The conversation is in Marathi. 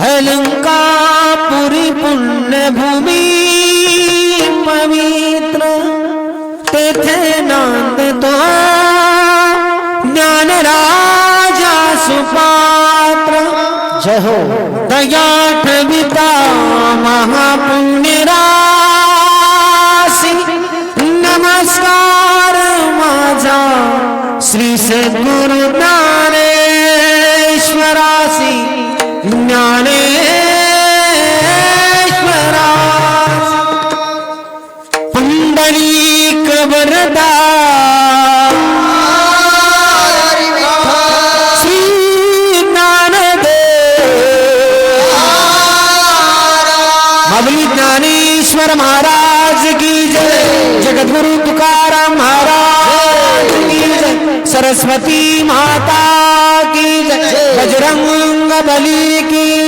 अलंकापुरी पुण्यभूमी पवित्र। तेथे नांदतो ज्ञानराजा सुपात्र। जहो दयाठविता महापुण्यरासी नमस्कार माझा। श्री सद्गुरुना श्री ज्ञानदेव माऊली ज्ञानेश्वर महाराज की जय। जगद्गुरु तुकाराम महाराज की जय। सरस्वती माता की जय। बजरंग बली की